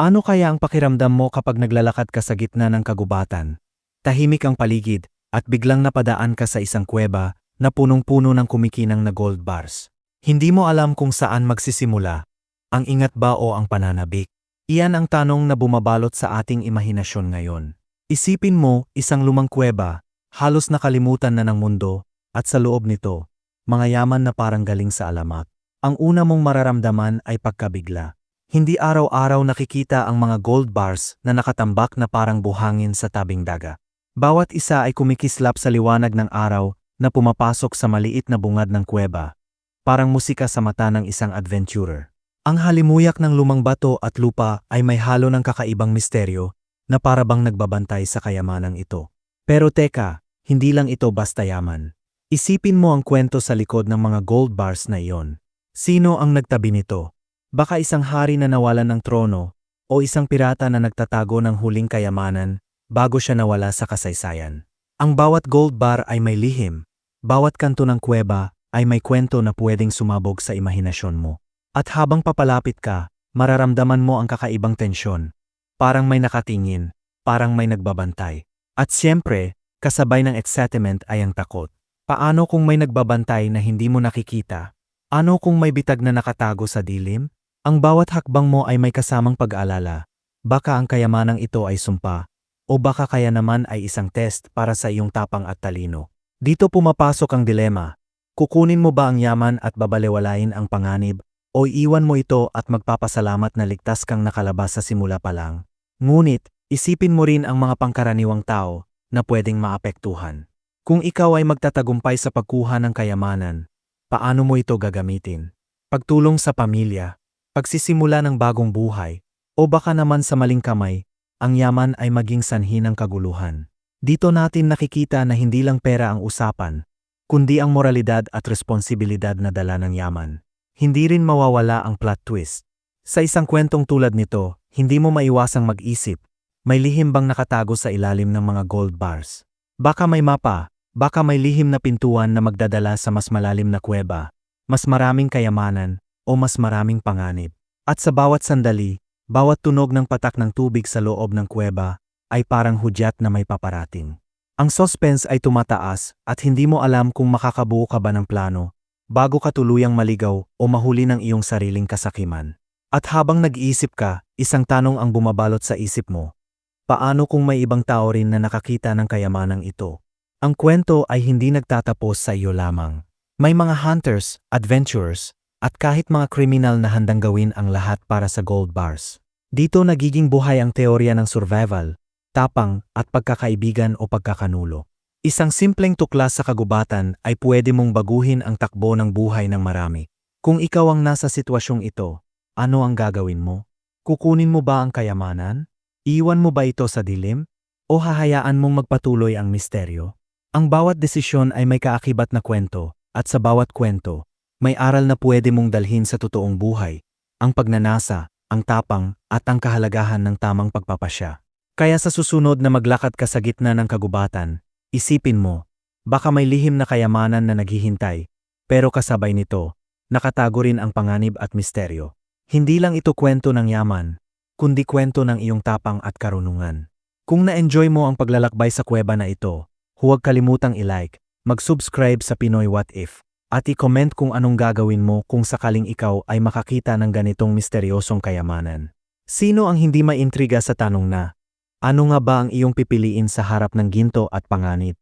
Ano kaya ang pakiramdam mo kapag naglalakad ka sa gitna ng kagubatan? Tahimik ang paligid at biglang napadaan ka sa isang kuweba na punong-puno ng kumikinang na gold bars. Hindi mo alam kung saan magsisimula, ang ingat ba o ang pananabik. Iyan ang tanong na bumabalot sa ating imahinasyon ngayon. Isipin mo, isang lumang kuweba, halos nakalimutan na ng mundo, at sa loob nito, mga yaman na parang galing sa alamat. Ang una mong mararamdaman ay pagkabigla. Hindi araw-araw nakikita ang mga gold bars na nakatambak na parang buhangin sa tabing daga. Bawat isa ay kumikislap sa liwanag ng araw na pumapasok sa maliit na bungad ng kuweba. Parang musika sa mata ng isang adventurer. Ang halimuyak ng lumang bato at lupa ay may halo ng kakaibang misteryo na parabang nagbabantay sa kayamanang ito. Pero teka, hindi lang ito basta yaman. Isipin mo ang kwento sa likod ng mga gold bars na iyon. Sino ang nagtabi nito? Baka isang hari na nawalan ng trono o isang pirata na nagtatago ng huling kayamanan bago siya nawala sa kasaysayan. Ang bawat gold bar ay may lihim, bawat kanto ng kuweba ay may kwento na pwedeng sumabog sa imahinasyon mo. At habang papalapit ka, mararamdaman mo ang kakaibang tensyon. Parang may nakatingin, parang may nagbabantay. At siyempre, kasabay ng excitement ay ang takot. Paano kung may nagbabantay na hindi mo nakikita? Ano kung may bitag na nakatago sa dilim? Ang bawat hakbang mo ay may kasamang pag-aalala. Baka ang kayamanang ito ay sumpa, o baka kaya naman ay isang test para sa iyong tapang at talino. Dito pumapasok ang dilema. Kukunin mo ba ang yaman at babalewalain ang panganib, o iwan mo ito at magpapasalamat na ligtas kang nakalabas sa simula pa lang? Ngunit, isipin mo rin ang mga pangkaraniwang tao na pwedeng maapektuhan. Kung ikaw ay magtatagumpay sa pagkuha ng kayamanan, paano mo ito gagamitin? Pagtulong sa pamilya, pagsisimula ng bagong buhay, o baka naman sa maling kamay, ang yaman ay maging sanhi ng kaguluhan. Dito natin nakikita na hindi lang pera ang usapan, kundi ang moralidad at responsibilidad na dala ng yaman. Hindi rin mawawala ang plot twist. Sa isang kwentong tulad nito, hindi mo maiwasang mag-isip, may lihim bang nakatago sa ilalim ng mga gold bars? Baka may mapa, baka may lihim na pintuan na magdadala sa mas malalim na kuweba, mas maraming kayamanan, o mas maraming panganib. At sa bawat sandali, bawat tunog ng patak ng tubig sa loob ng kuweba ay parang hudyat na may paparating. Ang suspense ay tumataas at hindi mo alam kung makakabuo ka ba ng plano bago ka tuluyang maligaw o mahuli ng iyong sariling kasakiman. At habang nag-iisip ka, isang tanong ang bumabalot sa isip mo. Paano kung may ibang tao rin na nakakita ng kayamanang ito? Ang kwento ay hindi nagtatapos sa iyo lamang. May mga hunters, adventurers, at kahit mga kriminal na handang gawin ang lahat para sa gold bars. Dito nagiging buhay ang teorya ng survival, tapang at pagkakaibigan o pagkakanulo. Isang simpleng tuklas sa kagubatan ay pwede mong baguhin ang takbo ng buhay ng marami. Kung ikaw ang nasa sitwasyong ito, ano ang gagawin mo? Kukunin mo ba ang kayamanan? Iwan mo ba ito sa dilim? O hahayaan mong magpatuloy ang misteryo? Ang bawat desisyon ay may kaakibat na kwento, at sa bawat kwento, may aral na pwede mong dalhin sa totoong buhay, ang pagnanasa, ang tapang, at ang kahalagahan ng tamang pagpapasya. Kaya sa susunod na maglakad ka sa gitna ng kagubatan, isipin mo, baka may lihim na kayamanan na naghihintay, pero kasabay nito, nakatago rin ang panganib at misteryo. Hindi lang ito kwento ng yaman, kundi kwento ng iyong tapang at karunungan. Kung na-enjoy mo ang paglalakbay sa kuweba na ito, huwag kalimutang i-like, mag-subscribe sa Pinoy What If, at i-comment kung anong gagawin mo kung sakaling ikaw ay makakita ng ganitong misteryosong kayamanan. Sino ang hindi maintriga sa tanong na, ano nga ba ang iyong pipiliin sa harap ng ginto at panganib?